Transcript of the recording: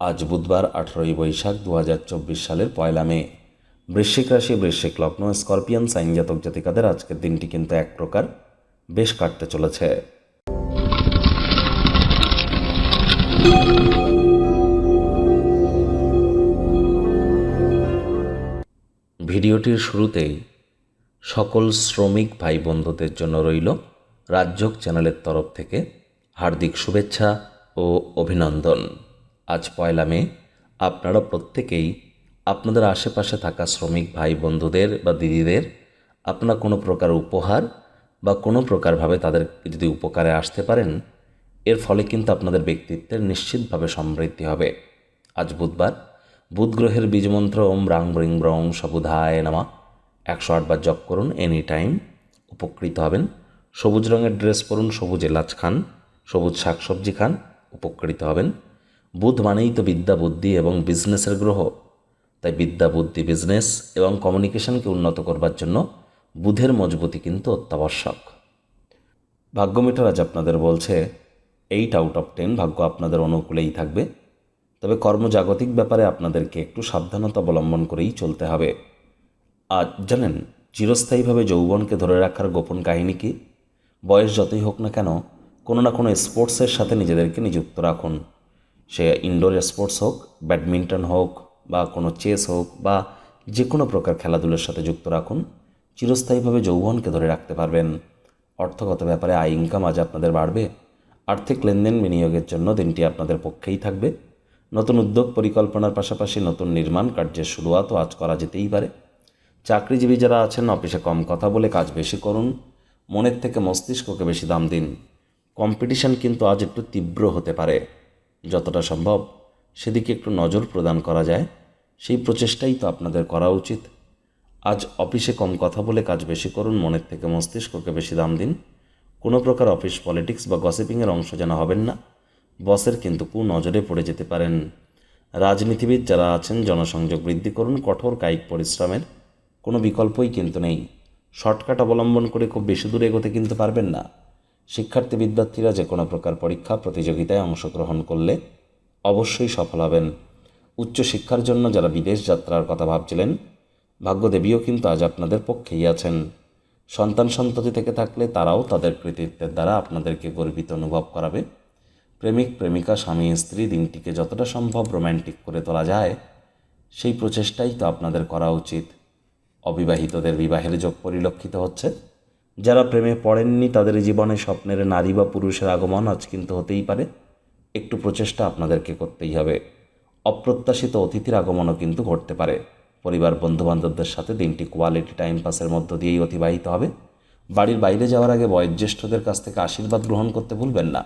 আজ বুধবার আঠেরোই বৈশাখ দু হাজার চব্বিশ সালের পয়লা মে। বৃশ্চিক রাশি, বৃশ্চিক লগ্ন, স্করপিয়ান, সাইন জাতক জাতিকাদের আজকের দিনটি কিন্তু এক প্রকার বেশ কাটতে চলেছে। ভিডিওটির শুরুতেই সকল শ্রমিক ভাই বন্ধুদের জন্য রইল রাজ্যক চ্যানেলের তরফ থেকে হার্দিক শুভেচ্ছা ও অভিনন্দন। আজ পয়লা মে, আপনারা প্রত্যেকেই আপনাদের আশেপাশে থাকা শ্রমিক ভাই বন্ধুদের বা দিদিদের আপনারা কোনো প্রকার উপহার বা কোনো প্রকারভাবে তাদের যদি উপকারে আসতে পারেন, এর ফলে কিন্তু আপনাদের ব্যক্তিত্বের নিশ্চিতভাবে সমৃদ্ধি হবে। আজ বুধবার বুধ গ্রহের বীজমন্ত্র ওম রাং ব্রিং ব্রং সবুধায় নামা। একশো আটবার জপ করুন, এনি টাইম উপকৃত হবেন। সবুজ রঙের ড্রেস পরুন, সবুজ এলাচ খান, সবুজ শাকসবজি খান, উপকৃত হবেন। বুধ মানেই তো বিদ্যা, বুদ্ধি এবং বিজনেসের গ্রহ। তাই বিদ্যা, বুদ্ধি বিজনেস এবং কমিউনিকেশনকে উন্নত করবার জন্য বুধের মজবুতি কিন্তু অত্যাবশ্যক। ভাগ্যমিটার আজ আপনাদের বলছে এইট আউট অফ টেন ভাগ্য আপনাদের অনুকূলেই থাকবে। তবে কর্মজাগতিক ব্যাপারে আপনাদেরকে একটু সাবধানতা অবলম্বন করেই চলতে হবে। আজ জানেন, চিরস্থায়ীভাবে যৌবনকে ধরে রাখার গোপন কাহিনী কি? বয়স যতই হোক না কেন, কোনো না কোনো স্পোর্টসের সাথে নিজেদেরকে নিযুক্ত রাখুন। সে ইনডোর স্পোর্টস হোক ব্যাডমিন্টন হোক, বা কোনো চেস হোক, বা যে কোনো প্রকার খেলাধুলোর সাথে যুক্ত রাখুন, চিরস্থায়ীভাবে যৌবনকে ধরে রাখতে পারবেন। অর্থগত ব্যাপারে আয় ইনকাম আজ আপনাদের বাড়বে। আর্থিক লেনদেন বিনিয়োগের জন্য দিনটি আপনাদের পক্ষেই থাকবে। নতুন উদ্যোগ পরিকল্পনার পাশাপাশি নতুন নির্মাণ কার্যের শুরুয়াতও আজ করা যেতেই পারে। চাকরিজীবী যারা আছেন, অফিসে কম কথা বলে কাজ বেশি করুন। মনের থেকে মস্তিষ্ককে বেশি দাম দিন। কম্পিটিশন কিন্তু আজ একটু তীব্র হতে পারে। যতটা সম্ভব সেদিকে একটু নজর প্রদান করা যায়। সেই প্রচেষ্টাই তো আপনাদের করা উচিত। আজ অফিসে কম কথা বলে কাজ বেশি করুন, মনের থেকে মস্তিষ্ককে বেশি দাম দিন। কোনো প্রকার অফিস পলিটিক্স বা গসিপিংয়ের অংশ যেন হবেন না। বসের কিন্তু কু নজরে পড়ে যেতে পারেন। রাজনীতিবিদ যারা আছেন, জনসংযোগ বৃদ্ধি করুন, কঠোর কায়িক পরিশ্রমের কোনো বিকল্পই কিন্তু নেই। শর্টকাট অবলম্বন করে খুব বেশি দূর এগোতে কিন্তু পারবেন না। শিক্ষার্থী বিদ্যার্থীরা যে কোনো প্রকার পরীক্ষা, প্রতিযোগিতায় অংশগ্রহণ করলে অবশ্যই সফল হবেন। উচ্চশিক্ষার জন্য যারা বিদেশ যাত্রার কথা ভাবছিলেন, ভাগ্যদেবীও কিন্তু আজ আপনাদের পক্ষেই আছেন। সন্তান সন্ততি থেকে থাকলে তারাও তাদের কৃতিত্বের দ্বারা আপনাদেরকে গর্বিত অনুভব করাবে। প্রেমিক, প্রেমিকা, স্বামী, স্ত্রী দিনটিকে যতটা সম্ভব রোম্যান্টিক করে তোলা যায়, সেই প্রচেষ্টাই তো আপনাদের করা উচিত। অবিবাহিতদের বিবাহের যোগ পরিলক্ষিত হচ্ছে। যারা প্রেমে পড়েননি, তাদের জীবনে স্বপ্নের নারী বা পুরুষের আগমন আজ কিন্তু হতেই পারে। একটু প্রচেষ্টা আপনাদেরকে করতেই হবে। অপ্রত্যাশিত অতিথির আগমনও কিন্তু ঘটতে পারে। পরিবার, বন্ধুবান্ধবদের সাথে দিনটি কোয়ালিটি টাইম পাসের মধ্য দিয়েই অতিবাহিত হবে। বাড়ির বাইরে যাওয়ার আগে বয়োজ্যেষ্ঠদের কাছ থেকে আশীর্বাদ গ্রহণ করতে ভুলবেন না।